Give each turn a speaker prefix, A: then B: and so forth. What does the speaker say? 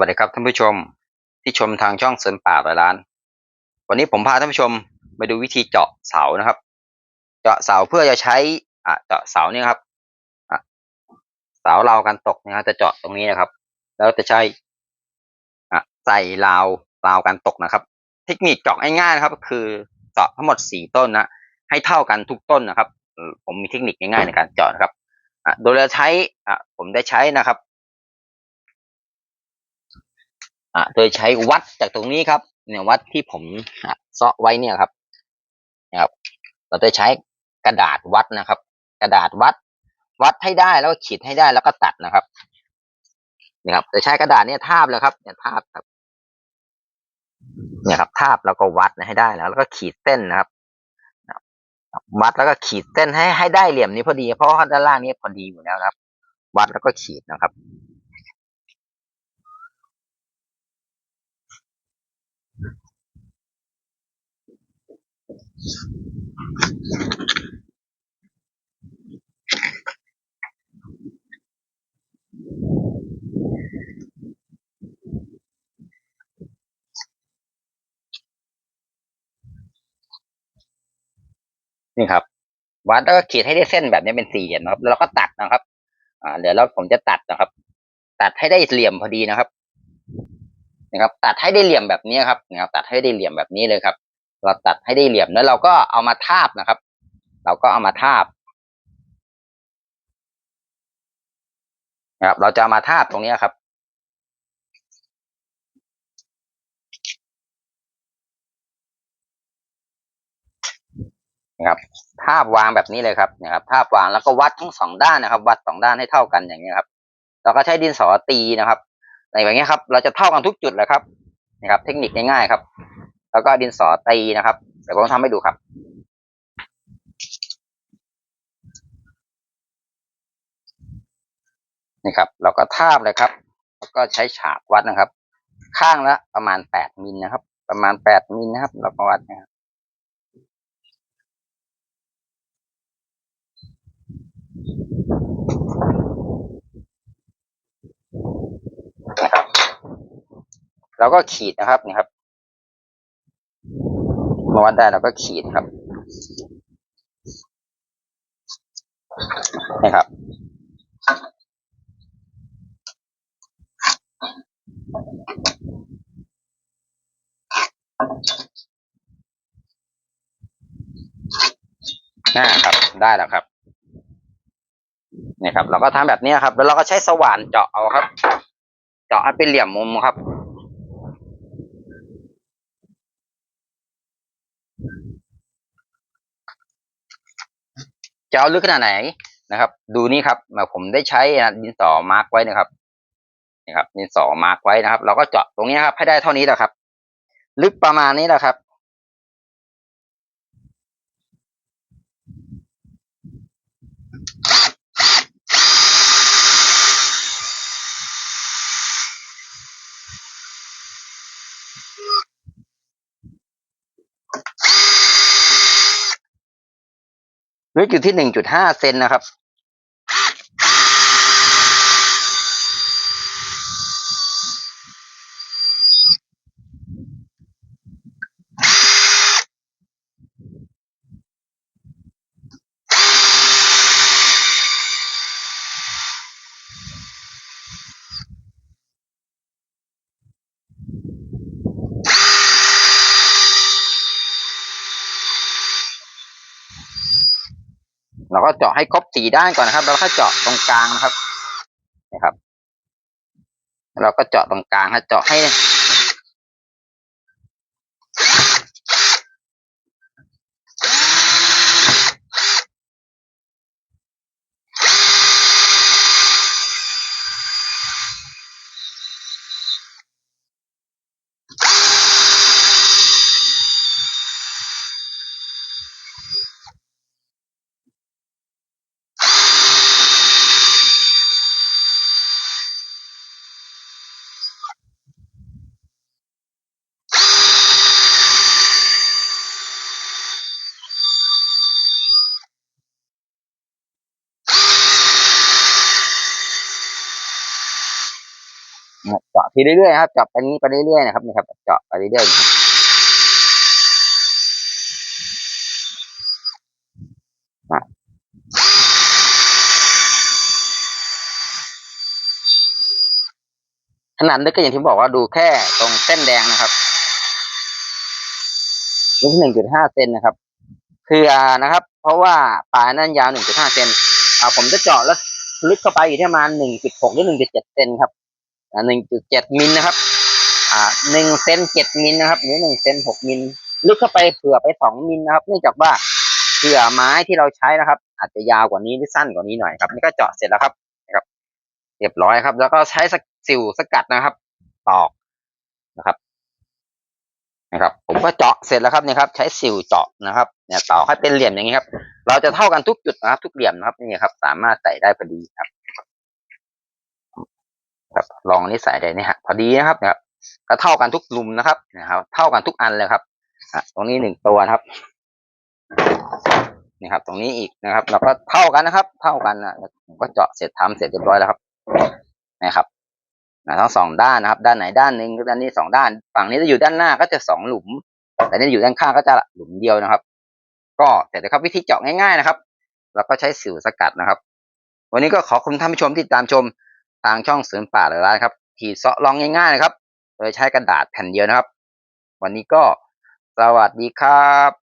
A: วัสดีครับท่านผู้ชมที่ชมทางช่องเสริมป่าร้อยล้าน วันนี้ผมพาท่านผู้ชมไปดูวิธีเจาะเสานะครับ เจาะเสาเพื่อจะใช้อะเจาะเสาเนี่ยครับอะเสาเรากันตกนะครับจะเจาะตรงนี้นะครับ แล้วจะใช้อะใส่ราวราวกันตกนะครับ เทคนิคเจาะง่ายๆนะครับ คือเจาะทั้งหมดสี่ต้นนะให้เท่ากันทุกต้นนะครับ ผมมีเทคนิคง่ายๆในการเจาะนะครับอะโดยเราใช้อะผมได้ใช้นะครับ อ่าโดยใช้วัดจากตรงนี้ครับ เนี่ยวัดที่ผมอะเซาะไว้เนี่ยครับนะครับ เราจะใช้กระดาษวัดนะครับ กระดาษวัด วัดให้ได้แล้วก็ขีดให้ได้แล้วก็ตัดนะครับนี่ครับจะใช้กระดาษเนี่ยทาบเลยครับ เนี่ยทาบครับ เนี่ยครับทาบแล้วก็วัดให้ได้แล้ว แล้วก็ขีดเส้นนะครับวัดแล้วก็ขีดเส้นให้ให้ได้เหลี่ยมนี้พอดี เพราะว่าด้านล่างนี้พอดีอยู่แล้วครับ วัดแล้วก็ขีดนะครับ นี่ครับ วัดแล้วก็ขีดให้ได้เส้นแบบนี้เป็นสี่เหลี่ยมนะครับแล้วเราก็ตัดนะครับ อ่าเดี๋ยวเราผมจะตัดนะครับ ตัดให้ได้เหลี่ยมพอดีนะครับนะครับ ตัดให้ได้เหลี่ยมแบบนี้ครับนะครับ ตัดให้ได้เหลี่ยมแบบนี้เลยครับ เราตัดให้ได้เหลี่ยมแล้วเราก็เอามาทาบนะครับ เราก็เอามาทาบนะครับ เราจะามาทาบตรงนี้ครับ นะครับ ทาบวางแบบนี้เลยครับนะครับ ทาบวางแล้วก็วัดทั้งสองด้านนะครับ วัดสองด้านให้เท่ากันอย่างนี้ครับ เราก็ใช้ดินสอตีนะครับในแบบนี้ครับ เราจะเท่ากันทุกจุดเลยครับ นะครับ เทคนิคง่ายๆครับ แล้วก็ดินสอตีนะครับเดี๋ยวผมทำให้ดูครับ นี่ครับ เราก็ทาบเลยครับ แล้วก็ใช้ฉากวัดนะครับ ข้างละประมาณแปดมิลนะครับ ประมาณแปดมิลนะครับ เราก็วัดนะครับนะครับเราก็ขีดนะครับนี่ครับ วัดได้เราก็ขีดครับนี่ครับน่าครับ ได้แล้วครับนี่ครับ เราก็ทำแบบนี้ครับ แล้วเราก็ใช้สว่านเจาะเอาครับ เจาะให้เป็นเหลี่ยมมุมครับ จะเอาลึกขนาดไหนนะครับ ดูนี่ครับผมได้ใช้ดินสอมาร์กไว้นะครับนี่ครับ ดินสอมาร์กไว้นะครับ เราก็เจาะตรงนี้ครับ ให้ได้เท่านี้แหละครับ ลึกประมาณนี้แหละครับ ลึกอยู่ที่หนึ่งจุดห้าเซนนะครับ เราก็เจาะให้ครบสี่ด้านก่อนนะครับแล้วก็เจาะตรงกลางนะครับนะครับ เราก็เจาะตรงกลางฮะเจาะให้ เจาะทีเรื่อยๆครับเจาะไปนี้ไปเรื่อยๆนะครับนี่ครับ เจาะไปเรื่อยๆขนาดลึกก็อย่างที่บอกว่าดูแค่ตรงเส้นแดงนะครับลึกหนึ่งจุดห้าเซนนะครับ คืออ่านะครับ เพราะว่าปลายนั่นยาวหนึ่งจุดห้าเซนอ่าผมจะเจาะแล้วลึกเข้าไปอยู่ที่ประมาณหนึ่งจุดหกหรือหนึ่งจุดเจ็ดเซนครับ หนึ่งจุดเจ็ดมิลนะครับ อ่าหนึ่งเซนเจ็ดมิลนะครับ หรือหนึ่งเซนหกมิลลึกเข้าไปเผื่อไปสองมิลนะครับ เนื่องจากว่าเผื่อไม้ที่เราใช้นะครับ อาจจะยาวกว่านี้หรือสั้นกว่านี้หน่อยครับนี่ก็เจาะเสร็จแล้วครับนะครับ เรียบร้อยครับ แล้วก็ใช้สสิวสกัดนะครับ ตอกนะครับนะครับ ผมก็เจาะเสร็จแล้วครับนี่ครับ ใช้สิวเจาะนะครับ เนี่ยตอกให้เป็นเหลี่ยมอย่างนี้ครับ เราจะเท่ากันทุกจุดนะครับ ทุกเหลี่ยมนะครับนี่ครับ สามารถใส่ได้พอดีครับ ครับลองอันนี้ใส่ได้นี่ฮะพอดีนะครับนะครับก็เท่ากันทุกหลุมนะครับนะครับ เท่ากันทุกอันเลยครับอะตรงนี้หนึ่งตัวครับนี่ครับ ตรงนี้อีกนะครับ เราก็เท่ากันนะครับ เท่ากันนะผมก็เจาะเสร็จทำเสร็จเรียบร้อยแล้วครับนะครับนะทั้งสองด้านนะครับ ด้านไหนด้านหนึ่งด้านนี้สองด้าน ฝั่งนี้จะอยู่ด้านหน้าก็จะสองหลุม แต่นี่อยู่ด้านข้างก็จะหลุมเดียวนะครับ ก็เสร็จแล้วครับวิธีเจาะง่าย ๆนะครับ เราก็ใช้สิวสกัดนะครับ วันนี้ก็ขอคุณท่านผู้ชมที่ตามชม ทางช่องเสริมป่าหรือร้านครับทีเซาะลองง่ายๆนะครับ โดยใช้กระดาษแผ่นเดียวนะครับ วันนี้ก็สวัสดีครับ